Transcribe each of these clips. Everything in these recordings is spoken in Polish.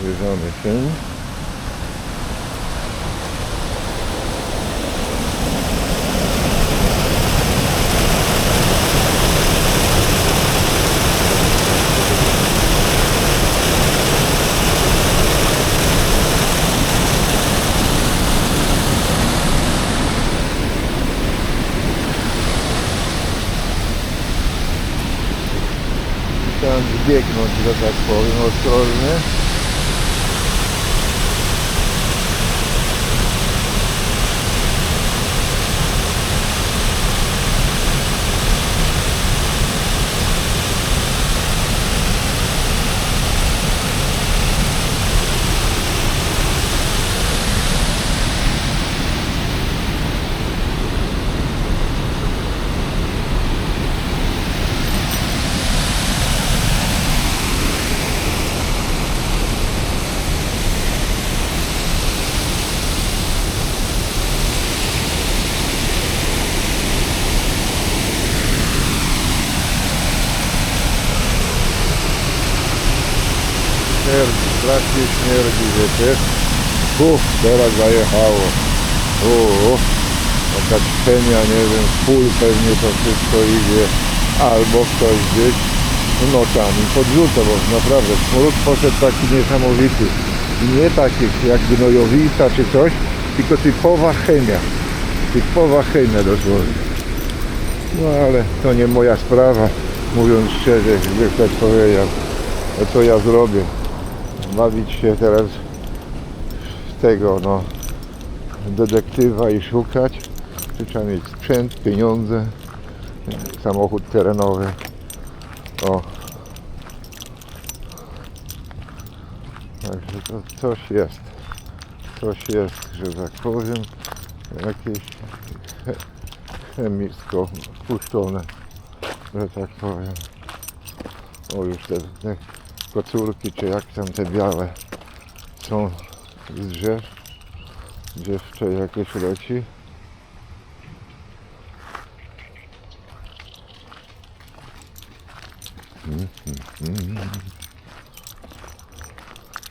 Zbliżamy się. Chciałem zbiegnąć, że tak powiem, ostrożnie. Śmierdzi, strasznie śmierdzi, wiecie. Uff, teraz zajechało. Uuu, jakaś chemia, nie wiem, pól pewnie to wszystko idzie. Albo ktoś gdzieś nocami podrzuca, bo naprawdę smród poszedł taki niesamowity. Nie taki jak gnojowica czy coś, tylko typowa chemia. Typowa chemia dosłownie. No ale to nie moja sprawa, mówiąc szczerze, jak tak powiedział. Co ja zrobię? Bawić się teraz w tego, no, detektywa i szukać. Trzeba mieć sprzęt, pieniądze, samochód terenowy. O. Także to coś jest. Coś jest, że tak powiem. Jakieś che- chemisko wpuszczone, że tak powiem. O już te, te kocurki, czy jak tam te białe są z drzew. Dziewczę jakieś leci.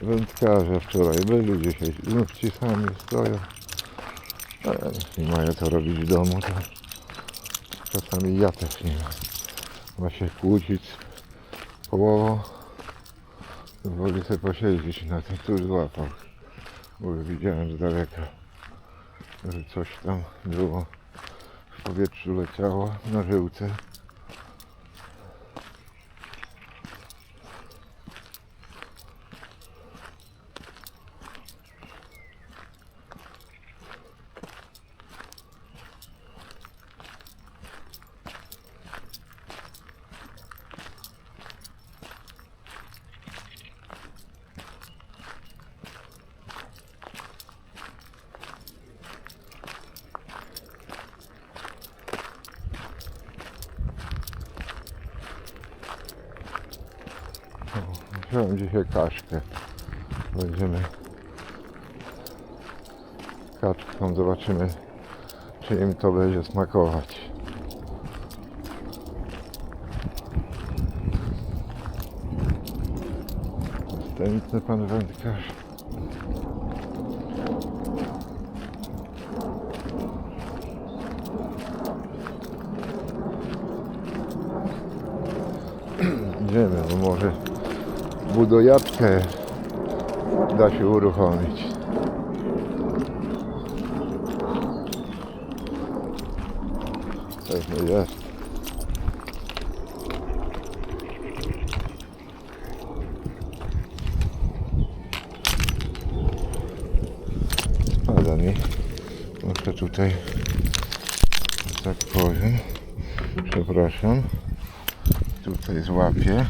Wędkarze wczoraj byli, dzisiaj znów ci sami stoją. Ale nie mają co robić w domu, to czasami ja też nie mam. Ma się kłócić z połową. Woli sobie posiedzieć na tym tu złapał. Bo widziałem z daleka, że coś tam było w powietrzu leciało na żyłce. Wziąłem dzisiaj kaszkę. Będziemy kaczką, zobaczymy czy im to będzie smakować. Następny pan wędkarz. Idziemy, bo może budojatkę da się uruchomić. Pewnie jest. Spada mi. Muszę tutaj, tak powiem, przepraszam, tutaj złapię.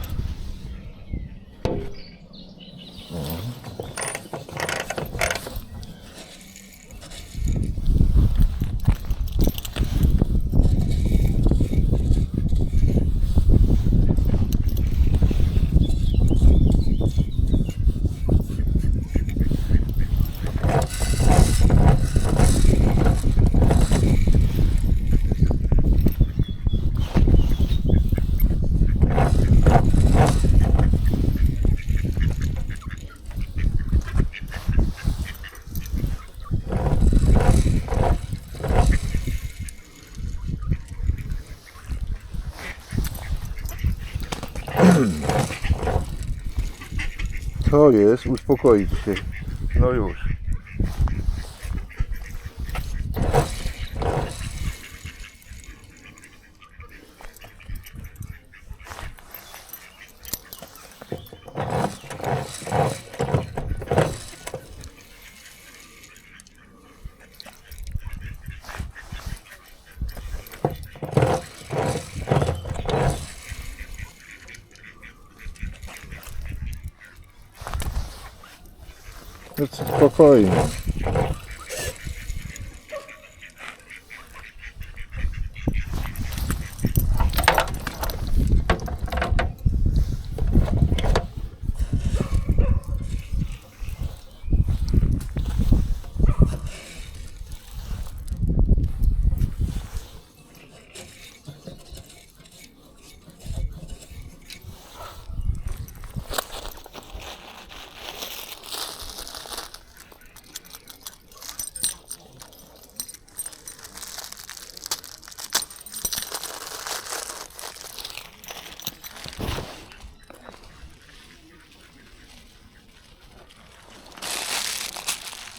Co jest? Uspokoić się. No już. No co, spokojnie.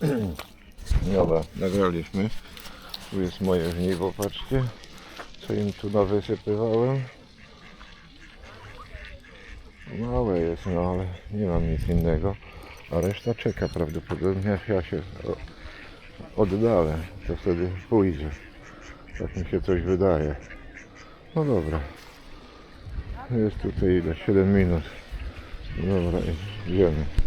Dobra, nagraliśmy. Tu jest moje żniwo, patrzcie. Co im tu nawysypywałem. Małe jest, no ale nie mam nic innego. A reszta czeka prawdopodobnie, jak ja się oddalę, to wtedy pójdzie. Tak mi się coś wydaje. No dobra. Jest tutaj ile? 7 minut. Dobra, idziemy.